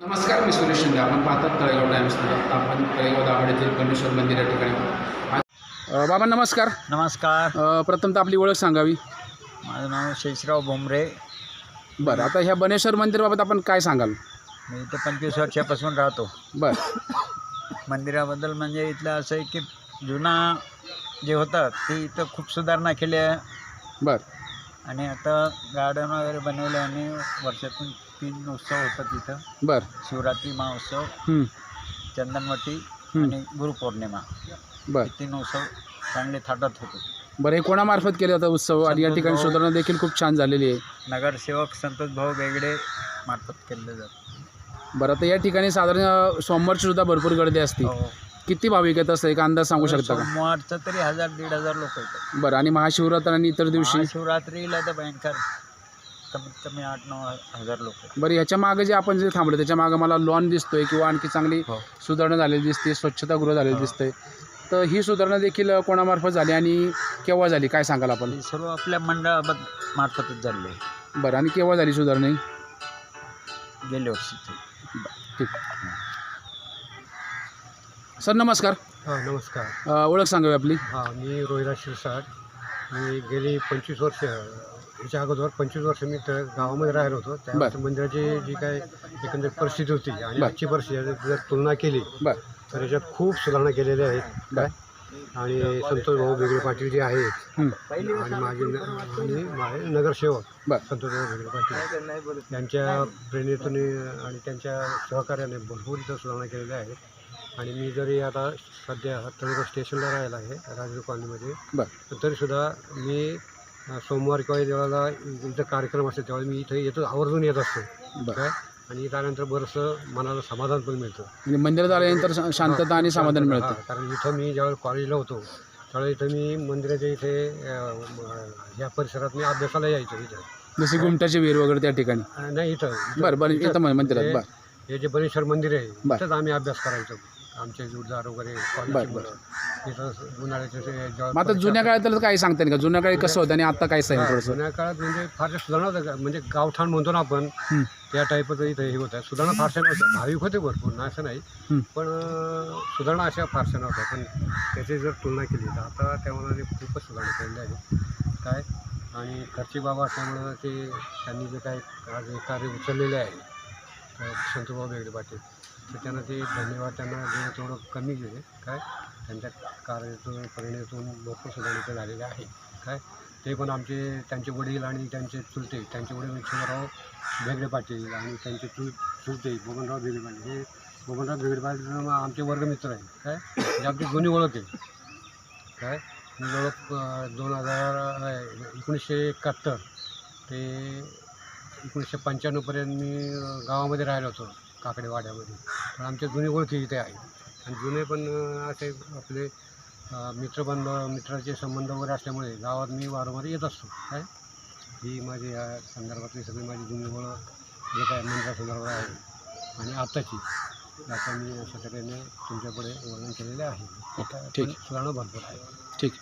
नमस्कार मी सुरेश शिंदे. आपण पाहतात तळेगाव टाइम्स आपण तळेगाव दाभाड येथील गणेश्वर मंदिर या ठिकाणी बाबा नमस्कार. नमस्कार. अ, प्रथम तर आपली ओळख सांगावी. माझं नाव शेषराव भोमरे बरं आता ह्या बनेश्वर मंदिराबाबत आपण काय सांगाल? मी इथं पंचवीस वर्षापासून राहतो. बरं. मंदिराबद्दल म्हणजे इथलं असं आहे की जुना जे होतं ते इथं खूप सुधारणा केल्या बरं. आणि आता गार्डन वगैरे बनवलं आणि वर्षातून तीन उत्सव होतात इथं बरं. शिवरात्री महोत्सव चंदनवटी. आणि गुरुपौर्णिमा. बरं. हे तीन उत्सव चांगले थाटात होते. बरं हे कोणामार्फत केले जातं उत्सव? आणि या ठिकाणी. सुधारणा देखील खूप छान झालेली आहे. नगरसेवक संतोष भाऊ बेगडे मार्फत केलं जातं बरं आता या ठिकाणी साधारण अ, सोमवारची सुद्धा भरपूर गर्दी असते. हो. किती भाविक येत असतं एक अंदाज सांगू शकता का? सोमवारचं तरी हजार दीड हजार लोक येतात. बरं आणि महाशिवरात्र आणि इतर दिवशी? शिवरात्रीला तर भयंकर. कमीत कमी आठ नऊ हजार लोक बरं ह्याच्या मागे जे आपण जे थांबलो त्याच्यामागे मला लॉन दिसतोय किंवा आणखी चांगली हो. सुधारणा झालेली दिसते स्वच्छतागृह झालेलं हो. दिसतंय. तर ही सुधारणा देखील कोणामार्फत झाली आणि केव्हा झाली? काय सांगाल आपण? हे सर्व आपल्या मंडळाबद्द मार्फतच झाले बरं आणि केव्हा झाली सुधारणा? ही? गेल्या वर्षीचे ठीक. सर नमस्कार. हां नमस्कार. अ, ओळख सांगावी आपली. हां मी रोहिदास शिरसाट. मी गेली पंचवीस वर्ष याच्या अगोदर पंचवीस वर्ष मी त्या गावामध्ये राहिलो होतो. त्या बरं. मंदिराची जी काय एकंदर परिस्थिती होती आणि बरं. आजची परिस्थिती जर तुलना केली बरं. तर याच्यात खूप सुधारणा केलेल्या आहेत. काय आणि संतोष भाऊ वेगळे पाटील जे आहेत हं, आणि माझे न- आणि माझे नगरसेवक बरं. संतोष भाऊ वेगळे पाटील यांच्या प्रेरणेतून आणि त्यांच्या सहकार्याने भरपूर इथं सुधारणा केलेल्या आहेत. आणि मी जरी आता सध्या तळेगाव स्टेशनला राहिला आहे राजवीर कॉलनीमध्ये बरं. तरीसुद्धा मी अ, सोमवार किंवा जेव्हा इथं कार्यक्रम असते तेव्हा मी इथं येतो आवर्जून येत असतो. बरं. काय? आणि त्यानंतर बरंचसं मनाला समाधान पण मिळतं. म्हणजे मंदिरात आल्यानंतर शा- शांतता आणि समाधान हां, मिळतं. कारण इथं मी ज्यावेळेस कॉलेजला होतो त्यावेळेस इथं मी मंदिराच्या इथे अ, म- या परिसरात मी अभ्यासाला यायचो इथं. जसे गुमटाचे वीर वगैरे त्या ठिकाणी? अ, नाही इथं. बरं बरं इथं- मंदिरात हे- बरं. हे जे बनेश्वर मंदिर आहे बरं. इथंच आम्ही अभ्यास करायचो. आमचे जोडदार वगैरे बरं, कॉलेज बरं. तिथं उन्हाळ्याचे ते जेव्हा मग आता जुन्या काळात काय सांगता येईल का? जुन्या काळी कसं होतं आणि आता काय सांगेल थोडंसं? जुन्या काळात म्हणजे फारशा सुधारणा का? म्हणजे गावठाण म्हणतो ना आपण हं. त्या टाईपचं इथं हे होतं. सुधारणा फारशा नव्हत्या. भाविक होते भरपूर ना असं नाही. हं. पण अं, सुधारणा अशा फारशा नव्हत्या. पण त्याची जर तुलना केली तर आता त्या मनाने खूपच सुधारणा केलेली आहे. काय? आणि खर्ची बाबा असल्यामुळं ते त्यांनी जे काय आज हे कार्य उचललेले आहे तर बेगडे पाटील. तर त्यांना ते धन्यवाद त्यांना देणं थोडं कमी गेले काय? त्यांच्या कार्यातून प्रेरणेतून भरपूर सुधारणा झालेलं आहे. काय? ते पण आमचे त्यांचे वडील आणि त्यांचे चुलते त्यांचे वडील विठ्ठलराव भेगडे पाटील आणि त्यांचे चुल चुलते बबनराव बेगडे पाटील. हे बबनराव बेगडे पाटील आमचे वर्गमित्र आहे काय? जे आमची जुनी ओळख आहे काय? मी ओळख दोन हजार एकोणीसशे एकाहत्तर. ते एकोणीसशे पंच्याण्णवपर्यंत मी गावामध्ये राहिलो होतो काकडे वाड्यामध्ये. तर आमच्या जुनी ओळखी इथे आहे. आणि जुने पण असे आपले मित्रबंध मित्राचे संबंध वगैरे असल्यामुळे गावात मी वारंवार येत असतो. काय? ही माझी या संदर्भातली सगळी माझी जुनी ओळख जे काय मंदिरासंदर्भात आहे आणि आत्ताची आता मी अशा तऱ्हेने तुमच्यापुढे वर्णन केलेले आहे. ठीक. पण सुधारणा भरपूर आहे. ठीक.